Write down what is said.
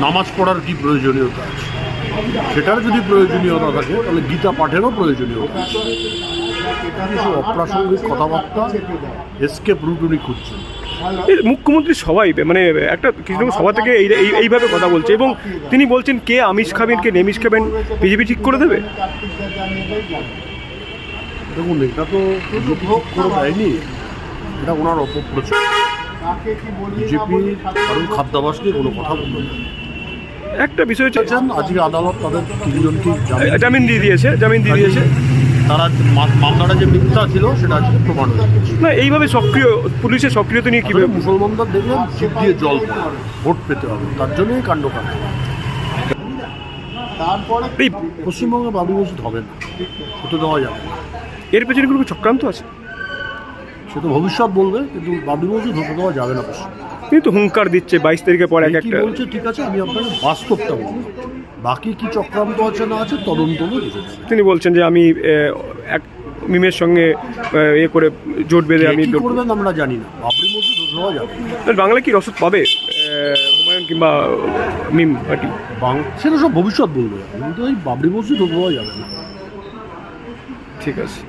নামাজ পড়ার কি প্রয়োজনীয়তা আছে? সেটার যদি প্রয়োজনীয়তা থাকে তাহলে গীতা পাঠেরও প্রয়োজনীয়তা আছে। কিছু অপ্রাসঙ্গিক কথাবার্তা এসকেপ রুট উনি খুঁজছেন। মুখ্যমন্ত্রী সবাই মানে একটা কিছু সভা থেকে এই এই- এইভাবে কথা বলছে এবং তিনি বলছেন কে আমিষ খাবেন কে নেমিষ খাবেন বিজেপি ঠিক করে দেবে? দেখুন এটা তো দেয়নি এটা ওনার অপপ্রচার। বিজেপি কারণ খাদ্যাভাস নিয়ে কোনো কথা একটা বিষয় হচ্ছে চান আজকে আদালত তাদের তিনজনকে জামিন দিয়ে দিয়েছে জামিন দিয়ে দিয়েছে। তারা মামলাটা যে মিথ্যা ছিল সেটা আজকে প্রমাণ না এইভাবে সক্রিয় পুলিশের সক্রিয়তা নিয়ে কীভাবে মুসলমানদের দেখলেন জিপ দিয়ে জল ভোট পেতে হবে তার জন্যই কাণ্ড কাণ্ড এই পশ্চিমবঙ্গে বাবরি মসজিদ হবে না হতে দেওয়া যাবে এর পেছনে কোনো চক্রান্ত আছে? সে তো ভবিষ্যৎ বলবে কিন্তু বাবরি মসজিদ হতে দেওয়া যাবে না পশ্চিমবঙ্গে তিনি তো হুঙ্কার দিচ্ছে বাইশ তারিখের পর এক একটা। বলছে ঠিক আছে আমি আপনাকে বাস্তবটা বলব। বাকি কি চক্রান্ত আছে না আছে তদন্ত। তিনি বলছেন যে আমি এক মিমের সঙ্গে এ করে জোট বেঁধে আমি করবেন আমরা জানি না। বাবরি মসজিদ হতে দেওয়া যাবে। বাংলা কি রসদ পাবে? হুমায়ুন কিংবা মিম পার্টি সেটা সব ভবিষ্যৎ বলবে। কিন্তু এই বাবরি মসজিদ দেওয়া যাবে না। ঠিক আছে।